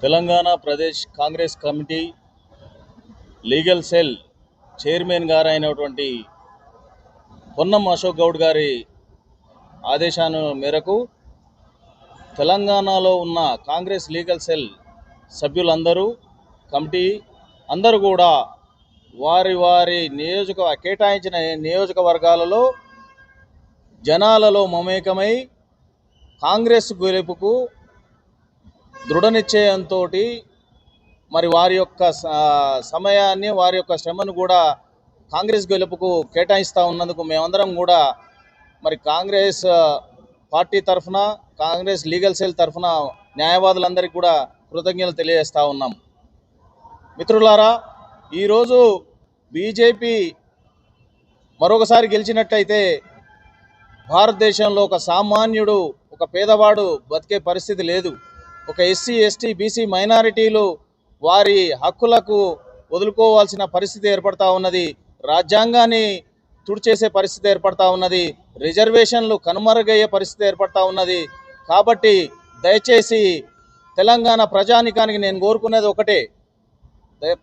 Telangana Pradesh Congress committee legal cell chairman గారు అయినటువంటి పొన్నం అశోక్ గౌడ్ గారి ఆదేశాల మేరకు తెలంగాణలో ఉన్న కాంగ్రెస్ లీగల్ సెల్ సభ్యులందరూ కమిటీ అందరూ కూడా వారి వారి నియోజక కేటాయించిన నియోజకవర్గాలలో జనాలలో మమేకమై కాంగ్రెస్ గెలుపుకు దృఢ నిశ్చయంతో మరి వారి యొక్క స- సమయాన్ని వారి యొక్క శ్రమను కూడా కాంగ్రెస్ గెలుపుకు కేటాయిస్తూ ఉన్నందుకు మేమందరం కూడా మరి కాంగ్రెస్ పార్టీ తరఫున కాంగ్రెస్ లీగల్ సెల్ తరఫున న్యాయవాదులందరికీ కూడా కృతజ్ఞతలు తెలియజేస్తూ ఉన్నాం. మిత్రులారా ఈరోజు బీజేపీ మరొకసారి గెలిచినట్టయితే భారతదేశంలో ఒక సామాన్యుడు ఒక పేదవాడు బతికే పరిస్థితి లేదు. ఒక ఎస్సీ ఎస్టీ బీసీ మైనారిటీలు వారి హక్కులకు వదులుకోవాల్సిన పరిస్థితి ఏర్పడతా ఉన్నది. రాజ్యాంగాన్ని తుడిచేసే పరిస్థితి ఏర్పడతా ఉన్నది. రిజర్వేషన్లు కనుమరుగయ్యే పరిస్థితి ఏర్పడతా ఉన్నది. కాబట్టి దయచేసి తెలంగాణ ప్రజానికానికి నేను కోరుకునేది ఒకటే.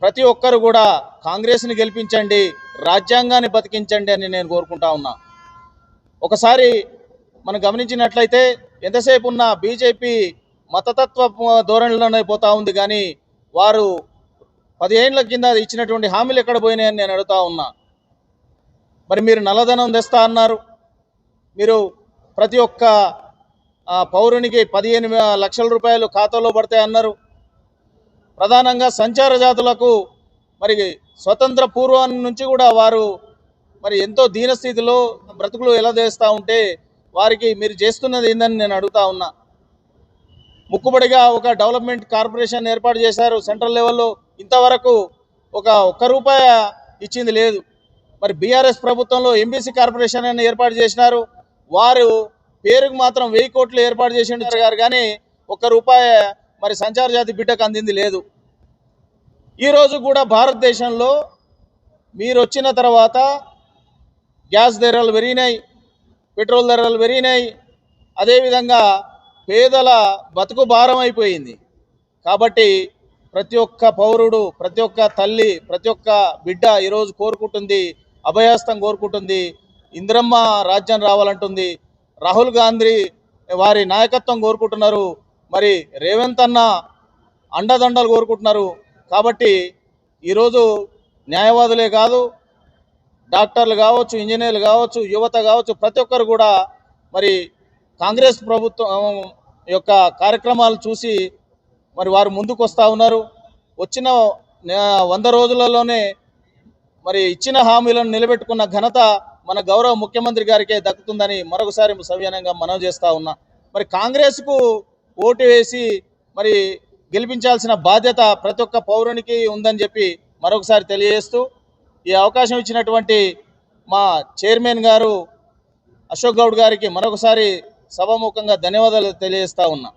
ప్రతి ఒక్కరు కూడా కాంగ్రెస్ని గెలిపించండి రాజ్యాంగాన్ని బతికించండి అని నేను కోరుకుంటా ఉన్నా. ఒకసారి మనం గమనించినట్లయితే ఎంతసేపు ఉన్న బీజేపీ మతతత్వ ధోరణిలోనే పోతా ఉంది కానీ వారు పదిహేనుల కింద ఇచ్చినటువంటి హామీలు ఎక్కడ పోయినాయని నేను అడుగుతా ఉన్నా. మరి మీరు నల్లధనం తెస్తా అన్నారు. మీరు ప్రతి ఒక్క పౌరునికి పదిహేను లక్షల రూపాయలు ఖాతాలో పడతాయి అన్నారు. ప్రధానంగా సంచార జాతులకు మరి స్వతంత్ర పూర్వం నుంచి కూడా వారు మరి ఎంతో దీనస్థితిలో బ్రతుకులు ఎలా చేస్తూ ఉంటే వారికి మీరు చేస్తున్నది ఏందని నేను అడుగుతా ఉన్నా. ముక్కుబడిగా ఒక డెవలప్మెంట్ కార్పొరేషన్ ఏర్పాటు చేశారు. సెంట్రల్ లెవెల్లో ఇంతవరకు ఒక ఒక్క రూపాయ ఇచ్చింది లేదు. మరి బీఆర్ఎస్ ప్రభుత్వంలో ఎంబీసీ కార్పొరేషన్ అని ఏర్పాటు చేసినారు. వారు పేరుకు మాత్రం వెయ్యి కోట్లు ఏర్పాటు చేసి గారు కానీ ఒక్క రూపాయి మరి సంచార జాతి బిడ్డకు అందింది లేదు. ఈరోజు కూడా భారతదేశంలో మీరు వచ్చిన తర్వాత గ్యాస్ ధరలు పెరిగినాయి పెట్రోల్ ధరలు పెరిగినాయి. అదేవిధంగా పేదల బతుకు భారం అయిపోయింది. కాబట్టి ప్రతి ఒక్క పౌరుడు ప్రతి ఒక్క తల్లి ప్రతి ఒక్క బిడ్డ ఈరోజు కోరుకుంటుంది అభయాస్తం కోరుకుంటుంది ఇంద్రమ్మ రాజ్యం రావాలంటుంది. రాహుల్ గాంధీ వారి నాయకత్వం కోరుకుంటున్నారు. మరి రేవంత్ అన్న అండదండలు కోరుకుంటున్నారు. కాబట్టి ఈరోజు న్యాయవాదులే కాదు డాక్టర్లు కావచ్చు ఇంజనీర్లు కావచ్చు యువత కావచ్చు ప్రతి ఒక్కరు కూడా మరి కాంగ్రెస్ ప్రభుత్వం యొక్క కార్యక్రమాలు చూసి మరి వారు ముందుకు వస్తూ ఉన్నారు. వచ్చిన వంద రోజులలోనే మరి ఇచ్చిన హామీలను నిలబెట్టుకున్న ఘనత మన గౌరవ ముఖ్యమంత్రి గారికే దక్కుతుందని మరొకసారి సవ్యానంగా మనవి చేస్తూ ఉన్నా. మరి కాంగ్రెస్కు ఓటు వేసి మరి గెలిపించాల్సిన బాధ్యత ప్రతి ఒక్క పౌరునికి ఉందని చెప్పి మరొకసారి తెలియజేస్తూ ఈ అవకాశం ఇచ్చినటువంటి మా చైర్మన్ గారు అశోక్ గౌడ్ గారికి మరొకసారి సభాముఖంగా ధన్యవాదాలు తెలియజేస్తా ఉన్నా.